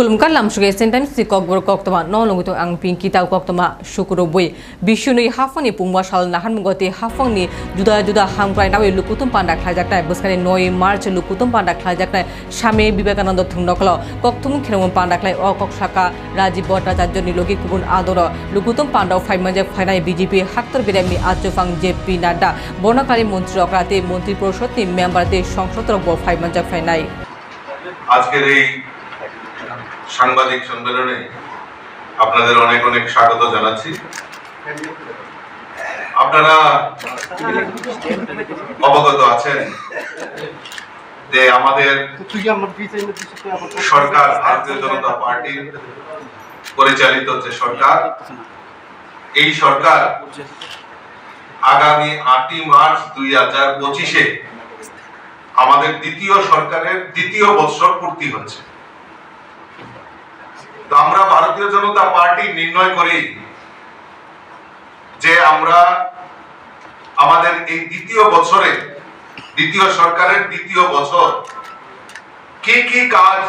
khulumkan lamsuge sentam si kokbor koktoma no longutu ang pinki tau koktoma shukuro boi bishuni hafani pungwa shal nahan mungoti hafangni juda juda hamkrai nawe lukutum panda khlajaknai buskani 9 march lukutum panda khlajaknai Swami Vivekananda থুংনকল ককথুম খেরমুন পান্ডাকলাই অ ককসাকা রাজীব ভট্টাচার্য নিলগি কুবুন আদর লুকুতুম পান্ডাও ফাইমাজে ফাইনাই BJP হাক্তর বিরামি আজফাং জেপি নাড্ডা বর্ণকালী মন্ত্রী অকরাতে মন্ত্রী পরিষদ নি মেম্বারতে সংসদ রব ফাইমাজে ফাইনাই আজকের এই সাংবাদিক সম্মেলনে আপনাদের অনেক অনেক স্বাগত জানাচ্ছি। আপনারা অবগত আছেন যে আমাদের সরকার, ভারতীয় জনতা পার্টির পরিচালিত যে সরকার, এই সরকার আগামী আটই মার্চ দুই হাজার পঁচিশে আমাদের দ্বিতীয় সরকারের দ্বিতীয় বৎসর পূর্তি হচ্ছে। তো আমরা ভারতীয় জনতা পার্টি নির্ণয় করি যে আমরা আমাদের এই দ্বিতীয় বছরে, দ্বিতীয় সরকারের দ্বিতীয় বছর কি কি কাজ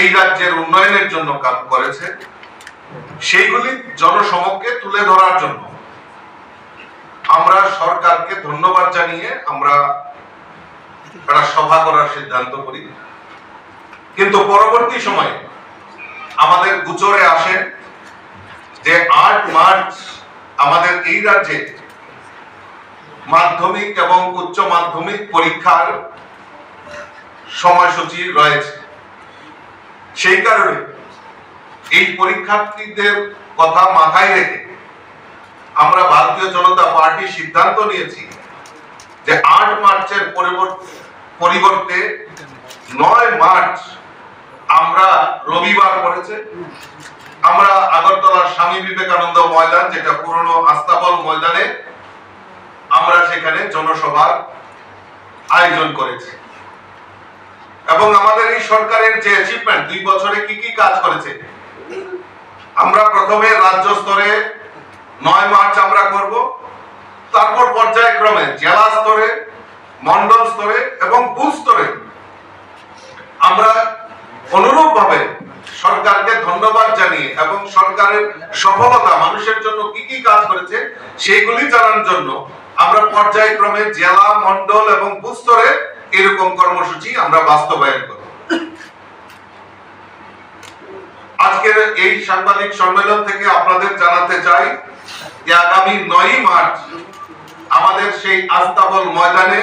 এই রাজ্যের উন্নয়নের জন্য কাজ করেছে, সেইগুলি জনসমক্ষে তুলে ধরার জন্য। আমরা সরকারকে ধন্যবাদ জানিয়ে আমরা সভা করার সিদ্ধান্ত করি। কিন্তু পরবর্তী সময়ে আমাদের গুচরে আসে যে আট মার্চ আমাদের এই রাজ্যে মাধ্যমিক এবং উচ্চ মাধ্যমিক পরীক্ষার সময়সূচি রয়েছে। সেই কারণে এই পরীক্ষার্থীদের কথা মাথায় রেখে আমরা ভারতীয় জনতা পার্টি সিদ্ধান্ত নিয়েছি যে আট মার্চের পরিবর্তে পরিবর্তে নয় মার্চ আমরা রবিবার পড়েছে। আমরা আগরতলার স্বামী বিবেকানন্দ ময়দান, যেটা পুরনো আস্তাবল ময়দানে আমরা সেখানে জনসভার আয়োজন করেছি। এবং আমাদের এই সরকারের যে অ্যাচিভমেন্ট দুই বছরে কি কি কাজ করেছে? আমরা প্রথমে রাজ্য স্তরে নয় মার্চ আমরা করব, তারপর পর্যায়ক্রমে জেলা স্তরে মন্ডল স্তরে এবং বুথ স্তরে আমরা অনুরূপ ভাবে সরকারকে ধন্যবাদ জানিয়ে এবং সরকারের সফলতা, মানুষের জন্য কি কি কাজ করেছে, সেইগুলি জানার জন্য আমরা পর্যায়ক্রমে জেলা মন্ডল এবং বুথ স্তরে এরকম কর্মসূচি আমরা বাস্তবায়ন করব। আজকের এই সাংবাদিক সম্মেলন থেকে আপনাদের জানাতে চাই যে আগামী নয়ই মার্চ আমাদের সেই আস্তাবল ময়দানে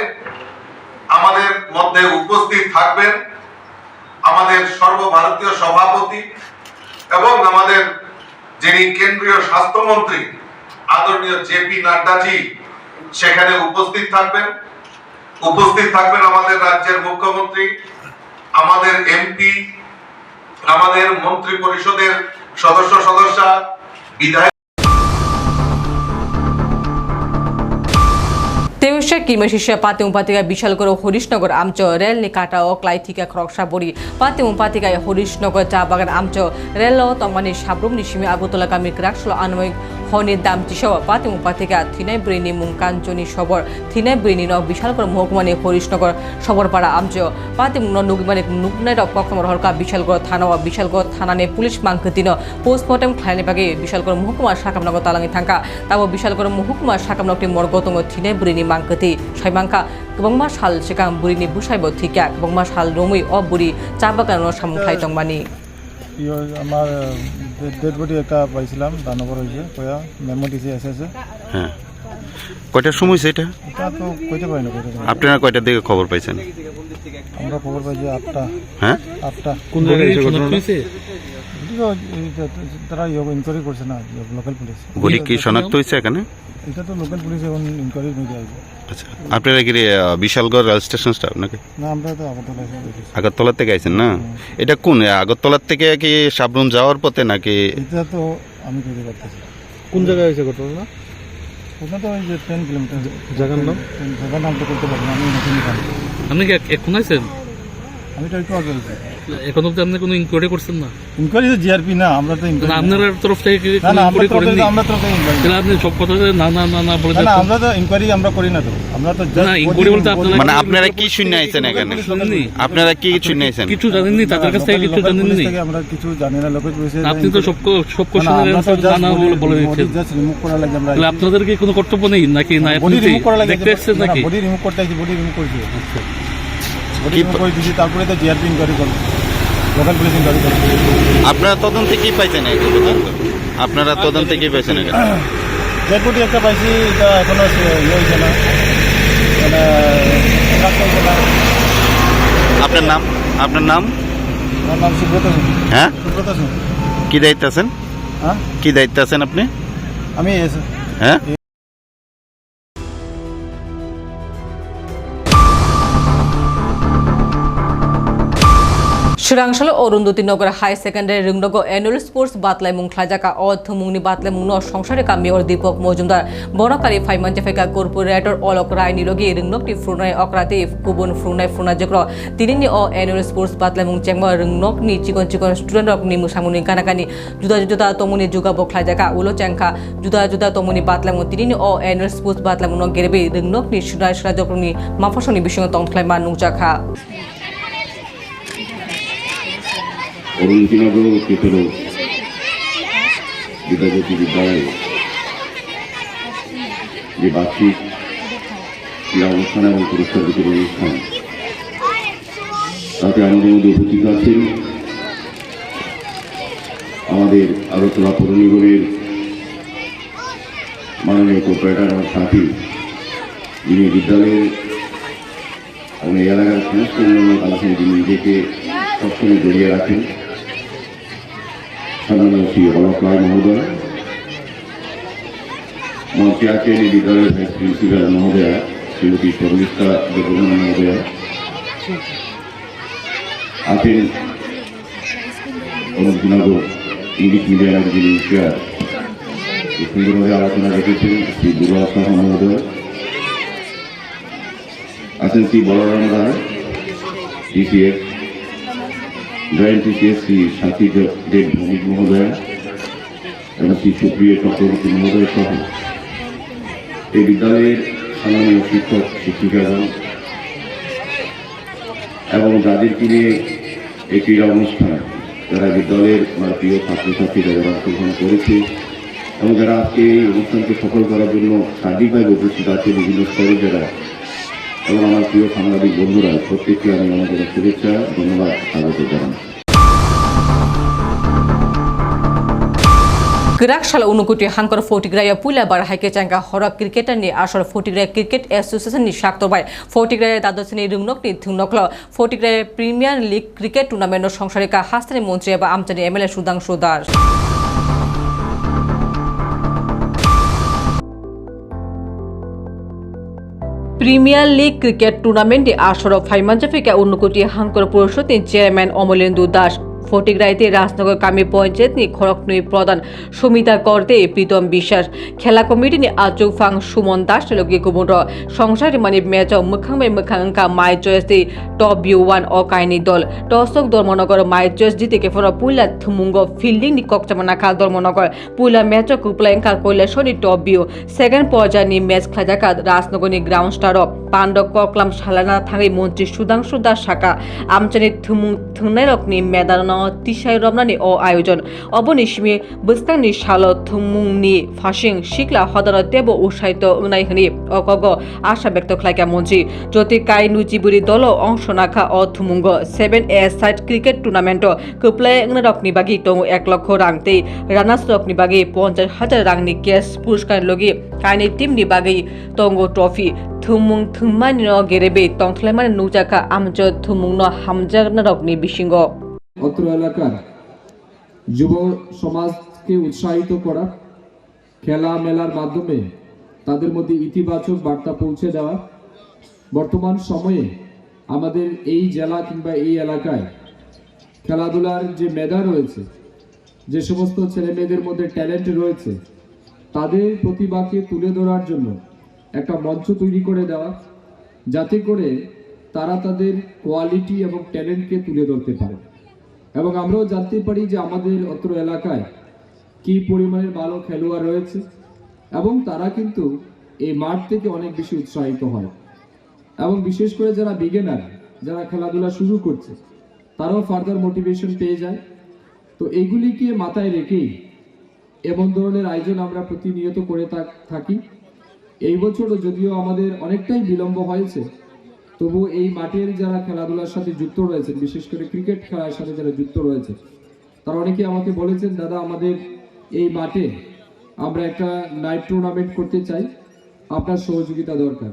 আমাদের মধ্যে উপস্থিত থাকবেন আমাদের সর্বভারতীয় সভাপতি এবং আমাদের যিনি কেন্দ্রীয় স্বাস্থ্যমন্ত্রী আদরণীয় জেপি নাড্ডাজি সেখানে উপস্থিত থাকবেন। উপস্থিত থাকবেন আমাদের রাজ্যের মুখ্যমন্ত্রী, আমাদের এমপি, আমাদের মন্ত্রী পরিষদের সদস্য সদস্যা, বিধায়ক তেউশে কিমে শিষ্য পাতে উপাতিকা বিশালগড় হরিশনগর আমচ রেল নিকাটা ও ক্লাইথিকা খরকসা বড়ি। পাতে উপাতিকায় হরিশনগর চা বাগান আমচ রেল তংমানি সাব্রুম নিশিমি আগতলা গামী হনের দামটি সব পাত এবং পা থেকে থিনাই ব্রেনি মুমকাঞ্চনী সবর। থিনাই ব্রেনি ন বিশালগড় মহকুমানে হরিশনগর সবরপাড়া আমজ পাত এবং নুগমানে নুগনাই পক্ষমর হরকা বিশালগড় থানা ও বিশালগড় থানানে পুলিশ মাংকতিন পোস্টমর্টম খাইনে পাগে বিশালগড় মহকুমা সাকামনগ তালাঙ্গি থাঙ্কা তাও বিশালগড় মহকুমা সাকামনগটি মর্গতং থিনাই ব্রেনি মাংকতি সাইমাংকা কবংমা শাল সেকাম বুড়িনি বুসাইব থিকা। কবংমা শাল রমুই অ বুড়ি চা বাগান সামুখাই তংমানি ইয় আমাৰ ডেড বডি একটা পাইছিলাম দানবর হয়েছে কয়া মেমো দিছে এছে হ্যাঁ কয়টার সময় হয়েছে এটা? এটা তো কইতে পারি না কইতে পারি না। আপনারা কয়টার দিকে খবর পাইছেন? আমরা খবর পাইছি আটটা হ্যাঁ আটটা কোন জায়গায় হয়েছে ঘটনাটা তারা ইনকোয়ারি করছে না লোকাল পুলিশ বডি কি শনাক্ত হয়েছে এখানে? এটা তো লোকাল পুলিশ এখন ইনকোয়ারি নিয়ে আসবে। আচ্ছা আপনারা কি বিশালগড় রেল স্টেশন স্টাফ নাকি? না আমরা তো আগরতলা আগরতলা থেকে আইছেন না? এটা কোন আগরতলার থেকে কি সাবরুম যাওয়ার পথে নাকি? এটা তো আমি কইতে পারতেছি কোন জায়গায় হয়েছে ঘটনা ওটা তো ওই যে টেন কিলোমিটার জায়গার নাম? জায়গার নাম তো করতে পারি না আমি নতুন আপনি কি এক- এখন আছেন? আমি তো একটু আগে এখন অব্দি আপনি কোনো ইনকোয়ারি করছেন না? ইনকোয়ারি তো জিআরপি না আমরা তো ইনকোয়ারি আপনার তরফ থেকে না না আমরা ইনকোয়ারি তো করেননি আমরা তো ইনকোয়ারি আপনি সব কথা না না না না বলে না না আমরা তো ইনকোয়ারি আমরা করি না তো। আমরা তো না, inquiry বলতে আপনারা- মানে আপনারা কি শূন্য আইছেন এখানে? আপনারা কি শূন্য আইছেন? কিছু জানেননি তাদের কাছ থেকে কিছু জানেননি? আমরা কিছু জানি না লোকের আপনি তো সব সব কোশ্চেনের বলে বলে দিচ্ছেন জাস্ট রিমুভ করা লাগে আমরা তাহলে আপনাদের কি কোনো কর্তব্য নেই? নাকি না আপনি দেখতে এসছেন নাকি? বডি রিমুভ করতে আছে বডি রিমুভ করছে তারপরে তো জিআরপি ইনকোয়ারি করবে লোকাল পুলিশ ইনকোয়ারি করবে আপনারা তদন্তে কি পাইছেন আপনারা তদন্তে কি পাইছেন ডেড একটা পাইছি এটা এখনও ইয়ে হয়েছে না। মানে আপনার নাম? আপনার নাম? আমার নাম সুব্রত হ্যাঁ? সুব্রত কি দায়িত্ব আছেন? হ্যাঁ? কি দায়িত্ব আছেন আপনি? আমি হ্যাঁ? Shirangshalo Orundoti Nagar High Secondary Ringnogo Annual Sports Batlai Mung Khlajaka O Thumungni Batlai Mung No Songshare Ka Mayor Deepak Mojumdar Bonakari Phaiman Jafeka Corporator Olok Rai Nirogi Ringnok Ti Frunai Okrati Kubun Frunai Fruna Jekro Tinini O Annual Sports Batlai Mung Chengma Ringnok Ni Chikon Chikon Student Rok Ni Musamuni Kanakani Juda Juda Tomuni Juga Bo Khlajaka Ulo Chengka Juda Juda Tomuni Batlai Mung Tinini O Annual Sports Batlai Mung No Gerebe অরুণতিনগর কেতর Vidyapati বিদ্যালয়ে যে বার্ষিক ক্রীড়া অনুষ্ঠান এবং পুরস্কার বিতরণ অনুষ্ঠান, তাতে আমাদের মধ্যে উপস্থিত আছেন আমাদের আগরতলা পৌর নিগমের মাননীয় কর্পোরেটর আমার সাথী, যিনি বিদ্যালয়ের এবং এলাকার সমস্ত উন্নয়ন কালাসে যিনি নিজেকে সবসময় জড়িয়ে রাখেন। সম্মানীয় শ্রী অলক রায় মহোদয়। মঞ্চে আছেন এই বিদ্যালয়ের ভাইস প্রিন্সিপাল মহোদয়া, শ্রীমতী শর্মিষ্ঠা দেববর্মা মহোদয়া। আছেন অনন্তনগর ইংলিশ মিডিয়ামের যিনি চেয়ার সুন্দরভাবে আলোচনা রেখেছেন শ্রী দুর্গা সাহা মহোদয়। আছেন শ্রী বলরাম রায় ডিসিএস ডিসিএস শ্রী সাথী দেব ভৌমিক মহোদয়া এবং শ্রী সুপ্রিয় চক্রবর্তী মহোদয় সহ এই বিদ্যালয়ের সম্মানীয় শিক্ষক, শিক্ষিকাগণ এবং যাদেরকে নিয়ে এই ক্রীড়া অনুষ্ঠান, যারা বিদ্যালয়ের আমার প্রিয় ছাত্রছাত্রীরা যারা অংশগ্রহণ করেছে এবং যারা আজকে এই অনুষ্ঠানকে সফল করার জন্য সার্বিকভাবে উপস্থিত আছে বিভিন্ন স্তরে যারা এবং আমার প্রিয় সাংবাদিক বন্ধুরা সত্যিকে আমি আমাদের শুভেচ্ছা, ধন্যবাদ, স্বাগত জানান গ্রাকশাল উনকুটি হাঙ্কর ফটিগ্রাইয়া পুইলাবার হাইকে চাঙ্গা হরক ক্রিকেটার নিয়ে আসর ফটিগ্রাই ক্রিকেট অ্যাসোসিয়েশন নিয়ে সাক্ত বাই। ফটিগ্রাইয়ের দ্বাদশী রুমনক নিয়ে ধুনকল ফটিগ্রাইয়ের প্রিমিয়ার লিগ ক্রিকেট টুর্নামেন্ট সংসারিকা হাস্তানি মন্ত্রী এবং আমচানি MLA Sudhanshu Das. Premier league cricket টুর্নামেন্টে আসর ফাইমাঞ্জাফিকা কোটি হাঙ্কর পরিষদের চেয়ারম্যান অমলেন্দু দাস ফটিকরাইতে রাজনগর কামি পঞ্চায়েত নি খড়কনুই প্রধান সুমিতা করতে প্রীতম বিশ্বাস। খেলা কমিটি নি আচুক ফাং সুমন দাস লগে গুমুর সংসার মানে ম্যাচ মোখাং বাই মোখাং কা মাই চয়েস দি টপ বিউ ওয়ান অ কাহিনী দল। টসক ধর্মনগর মাই চয়েস জিতে কে ফর পুইলা থুমুঙ্গ ফিল্ডিং নি ককচামনা খাল ধর্মনগর। পুইলা ম্যাচ কুপ্লাইং কা কৈলাসর নি টপ বিউ সেকেন্ড পর্যায় নি ম্যাচ খাজাকা রাজনগর নি গ্রাউন্ড স্টার পাণ্ডব ককলাম সালানা থাঙै মন্ত্রী সুধাংশু দাস শাখা। আমচানি থুমুং থুংনাই রকনি মেদান তিসাই রমনানি অ আয়োজন। অবনি সিমি বস্তাংনি সাল থুমুংনি ফাসিং, শিকলা হদর দেব উৎসাহিত উনাই অকগ আশা ব্যক্ত খাইকা মন্ত্রী জ্যোতি কাই, নুজিবুরি দল অংশ নাখা অ থুমুঙ্গ seven a side cricket tournament, কুপ্লাই রকনি বাগি টং এক লক্ষ রাংতে রানাস রকনি বাগি পঞ্চাশ হাজার রাংনি ক্যাশ পুরস্কার লগি কাইনি টিমনি বাগি টঙ্গ ট্রফি। থুমুং থুমানি গেরেবে টংথলাইমান নুজাকা আমজ থুমুং ন হামজাগনা রকনি বিশিঙ্গ অত্র এলাকার যুব সমাজকে উৎসাহিত করা, খেলা মেলার মাধ্যমে তাদের মধ্যে ইতিবাচক বার্তা পৌঁছে দেওয়া। বর্তমান সময়ে আমাদের এই জেলা কিংবা এই এলাকায় খেলাধুলার যে মেধা রয়েছে, যে সমস্ত ছেলে মেয়েদের মধ্যে ট্যালেন্ট রয়েছে, তাদের প্রতিভাকে তুলে ধরার জন্য একটা মঞ্চ তৈরি করে দেওয়া, যাতে করে তারা তাদের কোয়ালিটি এবং ট্যালেন্টকে তুলে ধরতে পারে। এবং আমরাও জানতে পারি যে আমাদের অত্র এলাকায় কি পরিমাণের ভালো খেলোয়াড় রয়েছে এবং তারা কিন্তু এই মাঠ থেকে অনেক বেশি উৎসাহিত হয়। এবং বিশেষ করে যারা বিগেনার যারা খেলাধুলা শুরু করছে, তারাও ফার্দার মোটিভেশন পেয়ে যায়। তো এইগুলিকে মাথায় রেখেই এমন ধরনের আয়োজন আমরা প্রতিনিয়ত করে থাকি। এই বছরও যদিও আমাদের অনেকটাই বিলম্ব হয়েছে তবু এই মাঠের যারা খেলাধুলার সাথে যুক্ত রয়েছেন, বিশেষ করে ক্রিকেট খেলার সাথে যারা যুক্ত রয়েছে তারা অনেকে আমাকে বলেছেন, দাদা, আমাদের এই মাঠে আমরা একটা নাইট টুর্নামেন্ট করতে চাই, আপনার সহযোগিতা দরকার।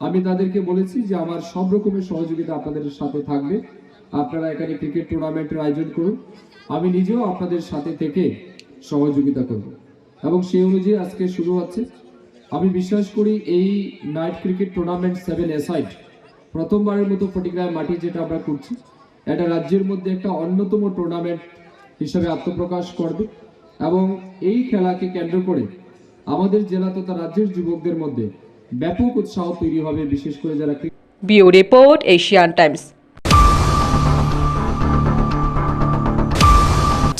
আমি তাদেরকে বলেছি যে, আমার সব রকমের সহযোগিতা আপনাদের সাথে থাকবে। আপনারা এখানে ক্রিকেট টুর্নামেন্টের আয়োজন করুন। আমি নিজেও আপনাদের সাথে থেকে সহযোগিতা করব। এবং সেই অনুযায়ী আজকে শুরু হচ্ছে। আমি বিশ্বাস করি এই night cricket tournament seven a side প্রথমবারের মতো ফটিকরায় মাটি যেটা আমরা করছি, এটা রাজ্যের মধ্যে একটা অন্যতম টুর্নামেন্ট হিসাবে আত্মপ্রকাশ করবে এবং এই খেলাকে কেন্দ্র করে আমাদের জেলা তথা রাজ্যের যুবকদের মধ্যে ব্যাপক উৎসাহ তৈরি হবে, বিশেষ করে যারা bureau report Asian Times.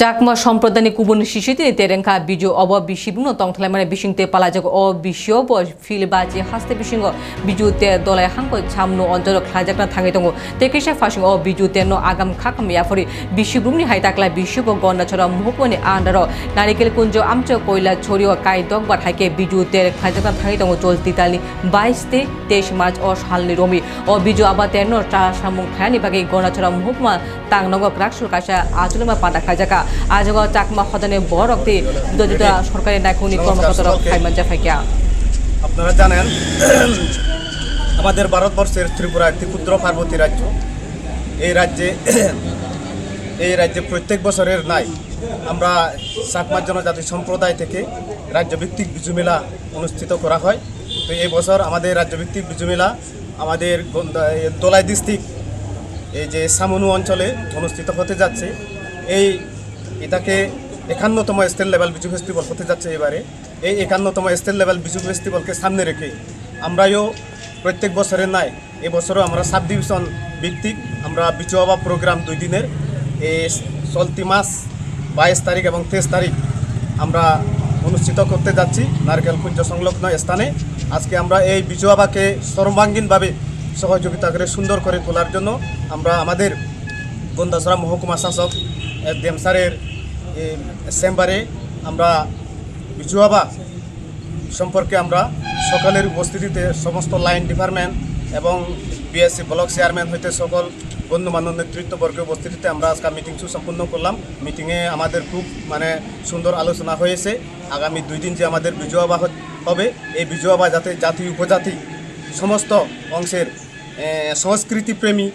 Chakma সম্প্রদানি কুবুন শিশিতে তেরেঙ্কা বিজু অব তংথলাই মানে বিশিংতে পালাজক অ বিশিও ব ফিলবাজি হাস্তে বিশিঙ্গ বিজু তে দলাই হাঙ্ক ছামনু অঞ্চল খাজাকনা থাঙ্গি দङ তেকেশা ফাশিং অ বিজু তে ন আগাম খাকাম ইয়াফরি বিশিবুমনি হাইতাকলা বিশিব গন্ডা ছড়া মুহকমনি আন্ডার। নারিকেল কুঞ্জ আমচ কয়লা ছড়িও কাই দংবার হাইকে বিজু তে খাজাকনা থাঙ্গি দङ চলতি তালি বাইশ তে তেইশ মার্চ ও সালনি রমি। ও বিজু আবা তেন টা সামুং খায়ানি বাকি গন্ডা ছড়া মুহকমা তাংনগ রাকসুল কাশা আচলমা পান্ডা খাজাকা। আজগ চাকমা হদনে বড় জুদা জুদা সরকারি নাইকুনি কর্মকর্তারা খাইমান জাফাইকিয়া আপনারা জানেন আমাদের ভারতবর্ষের ত্রিপুরা একটি ক্ষুদ্র পার্বতী রাজ্য। এই রাজ্যে এই রাজ্যে প্রত্যেক বছরের নাই আমরা চাকমা জনজাতি সম্প্রদায় থেকে রাজ্যভিত্তিক বিজু মেলা অনুষ্ঠিত করা হয়। তো এই বছর আমাদের রাজ্যভিত্তিক বিজু মেলা আমাদের দোলাই ডিস্ট্রিক্ট এই যে সামনু অঞ্চলে অনুষ্ঠিত হতে যাচ্ছে। এই এটাকে একান্নতম স্টেট লেভেল বিজু ফেস্টিভ্যাল হতে যাচ্ছে এবারে। এই একান্নতম স্টেট লেভেল বিজু ফেস্টিভ্যালকে সামনে রেখে আমরাও প্রত্যেক বছরের নাই এবছরও আমরা সাব ডিভিশন ভিত্তিক আমরা বিজু আবা প্রোগ্রাম দুই দিনের। এই চলতি মাস বাইশ তারিখ এবং তেইশ তারিখ আমরা অনুষ্ঠিত করতে যাচ্ছি নারকেল কুঞ্জ সংলগ্ন স্থানে। আজকে আমরা এই বিজু আবাকে সর্বাঙ্গীনভাবে সহযোগিতা করে সুন্দর করে তোলার জন্য আমরা আমাদের গন্দাসরা মহকুমা শাসক এস ডি এম স্যারের চেম্বারে আমরা বিজুয়াবা সম্পর্কে আমরা সকালের উপস্থিতিতে সমস্ত লাইন ডিপার্টমেন্ট এবং বিএসসি ব্লক চেয়ারম্যান হইতে সকল বন্ধুবান্ধব নেতৃত্ববর্গের উপস্থিতিতে আমরা আজকে মিটিং সম্পূর্ণ করলাম। মিটিংয়ে আমাদের খুব মানে সুন্দর আলোচনা হয়েছে। আগামী দুই দিন যে আমাদের বিজয়াবা হবে, এই বিজয়াবা যাতে জাতি উপজাতি সমস্ত অংশের সংস্কৃতিপ্রেমী,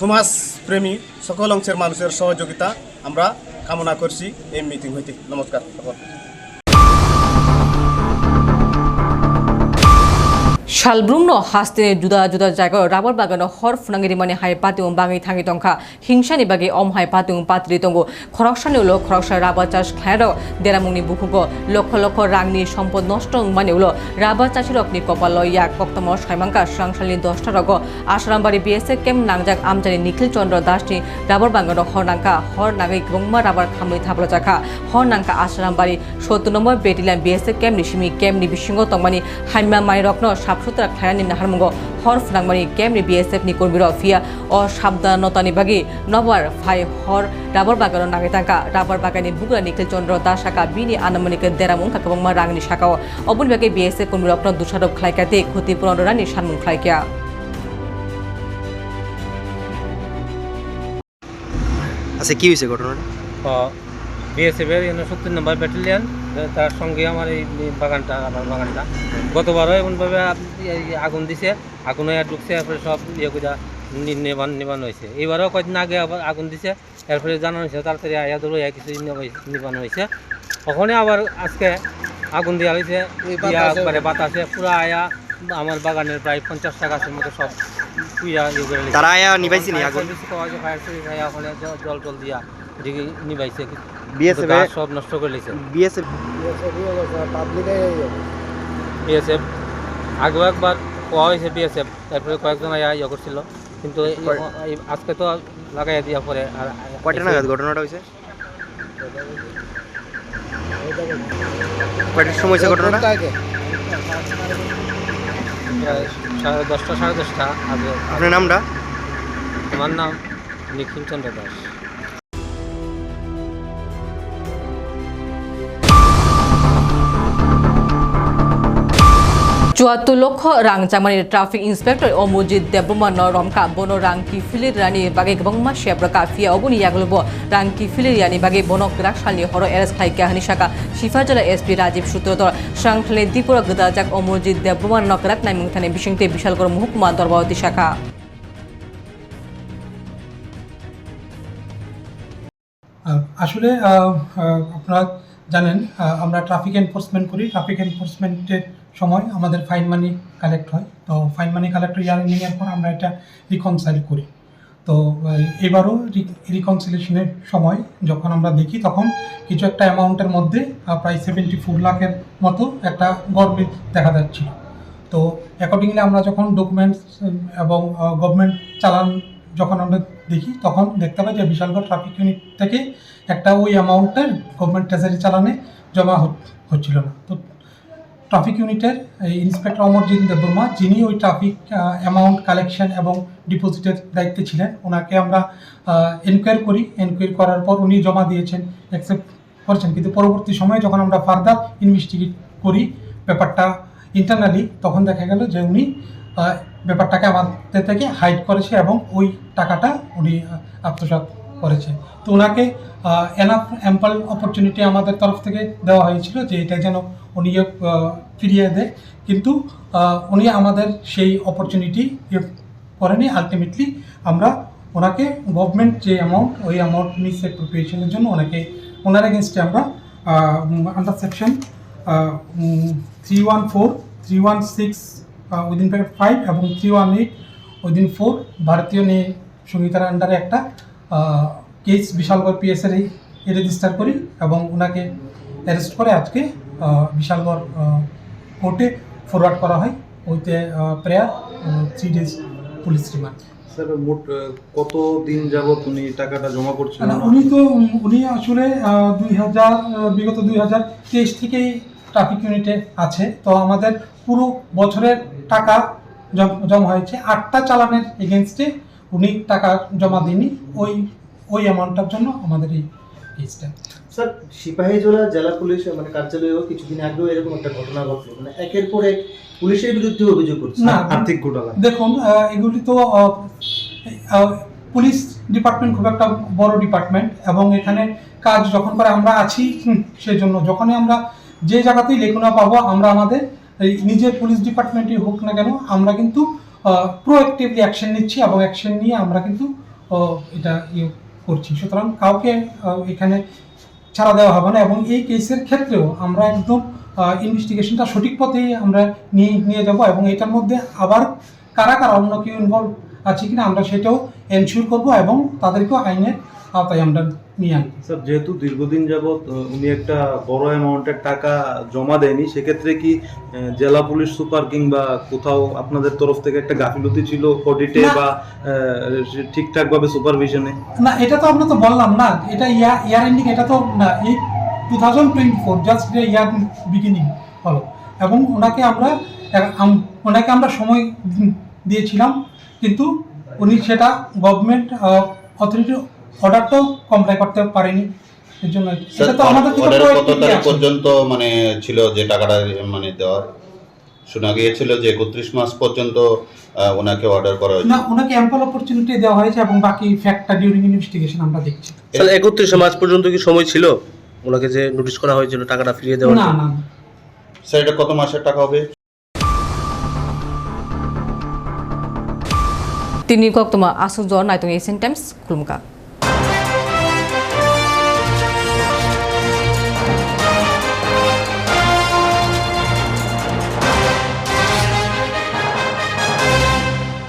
সমাজপ্রেমী সকল অংশের মানুষের সহযোগিতা আমরা কামনা করছি। এই মিটিং হইতে নমস্কার ন হাস্তে জুদা জুদা জায়গায় রাবার বাগান হর ফুনাঙ্গিরি মানে হাই পাতিং বাঙি থাঙ্গি টংখা হিংসানি বাগে অম হাই পাতিং পাত্রি টঙ্গ খরকসানি উলো, খরকসা রাবার চাষ খেয়ার দেরামুংনি বুকুগ। লক্ষ লক্ষ রাংনি সম্পদ নষ্ট মানে উলো। রাবার চাষি রকনি কপাল ইয়াক বক্তম সাইমাঙ্কা সাংসালি দশটা রগ। আসারামবাড়ি বিএসএ কেম নাংজাক আমজানি নিখিল চন্দ্র দাসনি রাবার বাগান হর নাঙ্কা হর নাগাই গংমা রাবার খামই থাবলা জাখা হর নাঙ্কা আসারামবাড়ি সত্তর নম্বর বেটিলাম বিএসএ কেম নিশিমি কেম নি বিশৃঙ্গ তংমানি হাইমা মাই রত্ন সাবসুতরা খায়ানি নাহারমঙ্গ হর ফুনাংমানি কেম নি বিএসএফ নি কর্মীর ফিয়া ও সাবধানতানি বাগি নবার ফাই হর রাবার বাগান নাগে তাঙ্কা। রাবার বাগানি বুগরা নিখিল চন্দ্র দাস শাখা বিনি আনামনিকে দেরামুং কাকবংমা রাংনি শাখাও অবন বাগে বিএসএফ কর্মীর রত্ন দুসারব খাইকাতে ক্ষতিপূরণ রানি সানমুং খাইকিয়া আচ্ছা কি হয়েছে ঘটনাটা? বিএসএফের সত্তর নম্বর ব্যাটালিয়ান তার সঙ্গে আমার এই বাগানটা আমার বাগানটা। গতবারও এমনভাবে আগুন দিছে আগুন হয়ে ঢুকছে এরপরে সব ইয়ে করে নির্মাণ নিবান হয়েছে এবারও কয়েকদিন আগে আবার আগুন দিছে এরপরে জানানো হয়েছে তাড়াতাড়ি আয়া ধরো ইয়া কিছু নিবান হয়েছে ওখানে আবার আজকে আগুন দেওয়া হয়েছে একবারে বাতাসে। পুরো আয়া আমার বাগানের প্রায় পঞ্চাশ টাকা গাছের মতো সব ইয়া ইয়ে করে। তারা আয়া নিবাইছে নি ফায়ার সার্ভিস ওখানে জল টল দিয়া। নিবাইছে বিএসএফ সব নষ্ট করে লিছে বিএসএফ বিএসএফ আগেও একবার কোয়া হয়েছে বিএসএফ তারপরে কয়েকজন আয়া ইয়ে করছিল। কিন্তু আজকে তো লাগাই দিয়া পরে আর কয়টা নাগাদ ঘটনাটা হয়েছে? কয়টার সময় হয়েছে ঘটনাটা? সাড়ে দশটা সাড়ে দশটা আগে আপনার নামটা? আমার নাম নিখিল চন্দ্র দাস। চুয়াত্তর লক্ষ রাং জামানির ট্রাফিক ইন্সপেক্টর অমরজিৎ দেবমান রমকা বন রাংকি ফিলির রানী বাগে গবংমা শেব্রা কাফিয়া অবনি ইয়াগলব রাংকি ফিলির রানী বাগে বন গ্রাকশালনি হর এরেস খাই, কাহানি শাখা, সিফাজলা, এসপি রাজীব সূত্রধর সাংথলে দিপুরা গদাজাক, অমরজিৎ দেবমান নকরাক নাইমুং থানে, বিশংতে, বিশালগড় মহকুমা দরবাবতী শাখা। আসলে আপনারা জানেন আমরা ট্রাফিক এনফোর্সমেন্ট করি। ট্রাফিক এনফোর্সমেন্টের সময় আমাদের ফাইন মানি কালেক্ট হয়। তো ফাইন মানি কালেক্ট ইয়ারিংয়ের পর আমরা এটা রিকনসাইল করি। তো এবারও রিকনসিলেশনের সময় যখন আমরা দেখি তখন কিছু একটা অ্যামাউন্টের মধ্যে প্রায় সেভেন্টি ফোর লাখের মতো একটা গরমিল দেখা যাচ্ছিল। তো অ্যাকর্ডিংলি আমরা যখন ডকুমেন্টস এবং গভর্নমেন্ট চালান যখন আমরা দেখি তখন দেখতে পাই যে বিশালগড় ট্রাফিক ইউনিট থেকে একটা ওই অ্যামাউন্টের গভর্নমেন্ট ট্রেজারি চালানে জমা হচ- হচ্ছিল না। তো ট্রাফিক ইউনিটের ইন্সপেক্টর অমরজিৎ দেববর্মা যিনি ওই ট্রাফিক অ্যামাউন্ট কালেকশন এবং ডিপোজিটের দায়িত্বে ছিলেন ওনাকে আমরা এনকোয়ার করি। এনকোয়ারি করার পর উনি জমা দিয়েছেন অ্যাকসেপ্ট করেছেন। কিন্তু পরবর্তী সময়ে যখন আমরা ফার্দার ইনভেস্টিগেট করি ব্যাপারটা ইন্টারনালি তখন দেখা গেল যে উনি ব্যাপারটাকে আমাদের থেকে হাইড করেছে এবং ওই টাকাটা উনি আহ, আত্মসাৎ করেছে। তো ওনাকে এনাফ অ্যাম্পল অপরচুনিটি আমাদের তরফ থেকে দেওয়া হয়েছিল যে এটা যেন উনি ফিরিয়ে দেয়। কিন্তু উনি আমাদের সেই অপরচুনিটি করেনি। আলটিমেটলি আমরা ওনাকে গভর্নমেন্ট যে অ্যামাউন্ট ওই অ্যামাউন্ট মিস অ্যাপ্রোপ্রিয়েশনের জন্য ওনাকে, ওনার এগেনস্টে আমরা under section three one four three one six within five এবং three one eight within four ভারতীয় নিয়ে সংহিতার আন্ডারে একটা কেস বিশালগড় পিএসের রেজিস্টার করি এবং ওনাকে অ্যারেস্ট করে আজকে বিশালগড় কোর্টে ফরওয়ার্ড করা হয় ওইতে prayer three days police remand sir মোট কত দিন যাবত উনি টাকাটা জমা করছিলেন? উনি তো উনি আসলে দুই হাজার বিগত দুই হাজার তেইশ থেকেই ট্রাফিক ইউনিটে আছে। তো আমাদের পুরো বছরের টাকা জম- জমা হয়েছে। আটটা চালানের এগেনস্টে উনি টাকা জমা দিনই ওই ওই অ্যামাউন্টটার জন্য আমাদের এই কেসটা স্যার সিপাহীজলা জেলা পুলিশ মানে কার্যালয়েও কিছুদিন আগেও এরকম একটা ঘটনা ঘটলো। মানে একের পর এক পুলিশের বিরুদ্ধে অভিযোগ করছে। না আর্থিক ঘোটালা। দেখুন এগুলি তো পুলিশ ডিপার্টমেন্ট খুব একটা বড় ডিপার্টমেন্ট এবং এখানে কাজ যখন করে আমরা আছি সেই জন্য যখনই আমরা যে জায়গাতেই লেখনা পাবো আমরা আমাদের নিজের পুলিশ ডিপার্টমেন্টই হোক না কেন আমরা কিন্তু প্রোঅ্যাক্টিভলি অ্যাকশন নিচ্ছি এবং অ্যাকশন নিয়ে আমরা কিন্তু এটা ইয়ে করছি। সুতরাং কাউকে এখানে ছাড়া দেওয়া হবে না এবং এই কেসের ক্ষেত্রেও আমরা একদম ইনভেস্টিগেশনটা সঠিক পথেই আমরা নিয়ে নিয়ে যাব এবং এটার মধ্যে আবার কারা কারা অন্য কেউ ইনভলভ আছে কিনা আমরা সেটাও এনশিওর করব এবং তাদেরকেও আইনের আওতায় আমরা নিয়ে আনব। স্যার যেহেতু দীর্ঘদিন যাবৎ উনি একটা বড় অ্যামাউন্টের টাকা জমা দেয়নি সেক্ষেত্রে কি জেলা পুলিশ সুপার কিংবা কোথাও আপনাদের তরফ থেকে একটা গাফিলতি ছিল অডিটে বা ঠিকঠাকভাবে সুপারভিশনে না এটা তো আমরা তো বললাম না এটা ইয়ার ইয়ার এন্ডিং এটা তো না এই two thousand twenty four just year beginning হলো। এবং ওনাকে আমরা ওনাকে আমরা সময় দিয়েছিলাম কিন্তু উনি সেটা গভর্নমেন্ট অথরিটির অর্ডারটাও কমপ্লাই করতে পারেনি। এর জন্য এটা তো আমাদের থেকে কত তারিখ পর্যন্ত মানে ছিল যে টাকাটা মানে দেওয়ার? শোনা গিয়েছিল যে একত্রিশ মাস পর্যন্ত আহ, ওনাকে অর্ডার করা হয়েছে। না ওনাকে অ্যাম্পল অপরচুনিটি দেওয়া হয়েছে এবং বাকি ফ্যাক্টটা ডিউরিং ইনভেস্টিগেশন আমরা দেখছি। স্যার একত্রিশে মার্চ পর্যন্ত কি সময় ছিল? ওনাকে যে নোটিশ করা হয়েছিল টাকাটা ফিরিয়ে দেওয়ার না জন্য? না না। স্যার এটা কত মাসের টাকা হবে? তিনি কক্তমা আসুক নাই তুমি এসেন টাইমস খুলমুকা